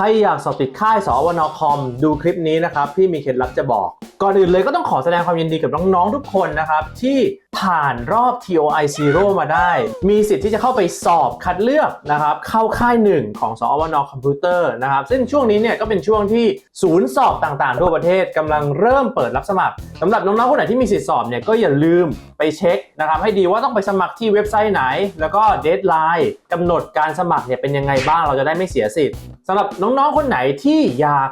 ใครอยากสอบติดค่ายสวนคอมดูคลิปนี้นะครับพี่มีเคล็ดลับจะบอก ก่อนอื่นเลยก็ต้องขอแสดงความยินดีกับน้องๆทุกคนนะครับที่ผ่านรอบ TOI Zero มาได้ มีสิทธิ์ที่จะเข้าไปสอบคัดเลือกนะครับ เข้าค่ายหนึ่งของสอวนคอมพิวเตอร์นะครับ ซึ่งช่วงนี้เนี่ยก็เป็นช่วงที่ศูนย์สอบต่างๆ ทั่วประเทศกำลังเริ่มเปิดรับสมัครสำหรับน้องๆคนไหนที่มีสิทธิ์สอบเนี่ยก็อย่าลืมไปเช็คนะครับให้ดีว่าต้องไปสมัครที่เว็บไซต์ไหน แล้วก็เดทไลน์กำหนดการสมัครเนี่ยเป็นยังไงบ้างเราจะได้ไม่เสียสิทธิ์สำหรับน้องๆคนไหนที่อยาก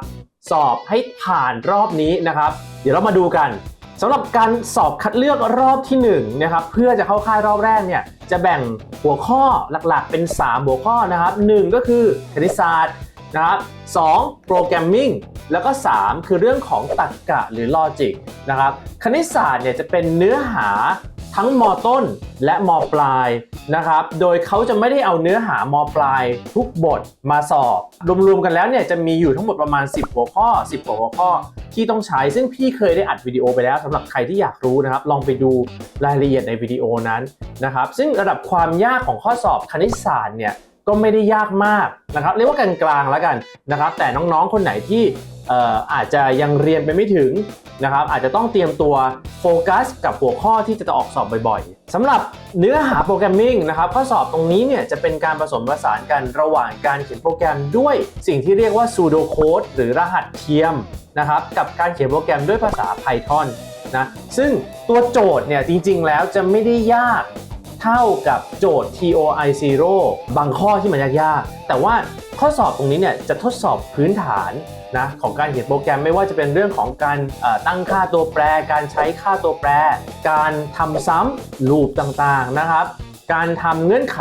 สอบให้ผ่านรอบนี้นะครับ เดี๋ยวเรามาดูกัน สำหรับการสอบคัดเลือกรอบที่1นะครับเพื่อจะเข้าค่ายรอบแรกเนี่ยจะแบ่งหัวข้อหลักๆ เป็น 3 หัวข้อนะครับ 1 ก็คือคณิตศาสตร์นะครับ2โปรแกรมมิ่งแล้วก็ 3 คือเรื่องของตรรกะหรือลอจิกนะครับคณิตศาสตร์เนี่ยจะเป็นเนื้อหา ทั้งมต้นและมปลายนะครับ โดยเขาจะไม่ได้เอาเนื้อหามปลายทุกบทมาสอบ รวมๆกันแล้วเนี่ยจะมีอยู่ทั้งหมดประมาณ 10 หัวข้อ 10 หัวข้อที่ต้องใช้ ซึ่งพี่เคยได้อัดวิดีโอไปแล้วสำหรับใครที่อยากรู้นะครับ ลองไปดูรายละเอียดในวิดีโอนั้นนะครับ ซึ่งระดับความยากของข้อสอบคณิตศาสตร์เนี่ย ก็ไม่ได้ยากมากนะครับเรียกว่ากลางๆแล้วกันนะครับ แต่น้องๆคนไหนที่อออาจจะยังเรียนไปไม่ถึงนะครับ อาจจะต้องเตรียมตัวโฟกัสกับหัวข้อที่จะออกสอบบ่อยๆสำหรับเนื้อหาโปรแกรมมิ่งนะครับข้อสอบตรงนี้เนี่ยจะเป็นการผสมผสานกันระหว่างการเขียนโปรแกรมด้วยสิ่งที่เรียกว่า pseudo code หรือรหัสเทียมนะครับกับการเขียนโปรแกรมด้วยภาษา Python นะซึ่งตัวโจทย์เนี่ยจริงๆแล้วจะไม่ได้ยาก เท่ากับโจทย์ TOI 0บางข้อที่มันยากๆ แต่ว่าข้อสอบตรงนี้เนี่ยจะทดสอบพื้นฐานนะของการเขียนโปรแกรมไม่ว่าจะเป็นเรื่องของการตั้งค่าตัวแปร การใช้ค่าตัวแปร การทำซ้ำลูปต่างๆนะครับ การทำเงื่อนไข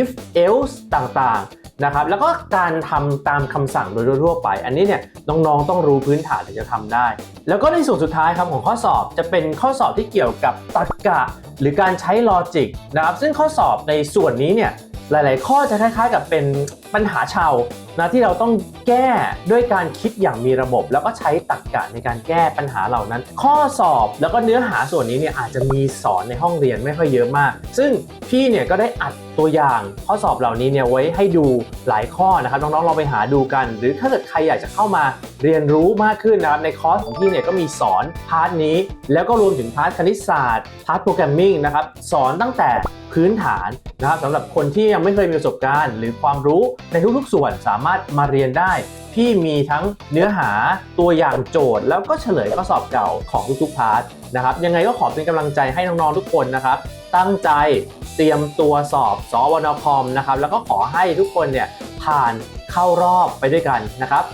if else ต่างๆ นะครับแล้วก็การทำตามคำสั่งโดยทั่วไป อันนี้เนี่ยน้องๆต้องรู้พื้นฐานถึงจะทำได้ แล้วก็ในส่วนสุดท้ายครับของข้อสอบจะเป็นข้อสอบที่เกี่ยวกับตรรกะ หรือการใช้ลอจิกนะครับซึ่งข้อสอบในส่วนนี้เนี่ยหลาย ๆ ข้อจะคล้าย ๆ กับเป็น ปัญหาชาวนะที่เราต้องแก้ด้วยการคิดอย่างมีระบบ แล้วก็ใช้ตรรกะในการแก้ปัญหาเหล่านั้น ข้อสอบแล้วก็เนื้อหาส่วนนี้เนี่ยอาจจะมีสอนในห้องเรียนไม่ค่อยเยอะมาก ซึ่งพี่เนี่ยก็ได้อัดตัวอย่างข้อสอบเหล่านี้เนี่ยไว้ให้ดูหลายข้อนะครับน้องๆลองไปหาดูกัน หรือถ้าเกิดใครอยากจะเข้ามาเรียนรู้มากขึ้นนะครับในคอร์สของพี่เนี่ยก็มีสอนพาร์ทนี้ แล้วก็รวมถึงพาร์ทคณิตศาสตร์พาร์ทโปรแกรมมิ่งนะครับสอนตั้งแต่พื้นฐานนะครับสำหรับคนที่ยังไม่เคยมีประสบการณ์ หรือความรู้ในทุกๆส่วนสามารถมาเรียนได้พี่มีทั้งเนื้อหาตัวอย่างโจทย์ แล้วก็เฉลยข้อสอบเก่าของทุกๆพาร์ทนะครับยังไงก็ขอเป็นกำลังใจให้น้องๆทุกคนนะครับ ตั้งใจเตรียมตัวสอบสวนคอมนะครับแล้วก็ขอให้ทุกคนเนี่ยผ่านเข้ารอบไปด้วยกันนะครับ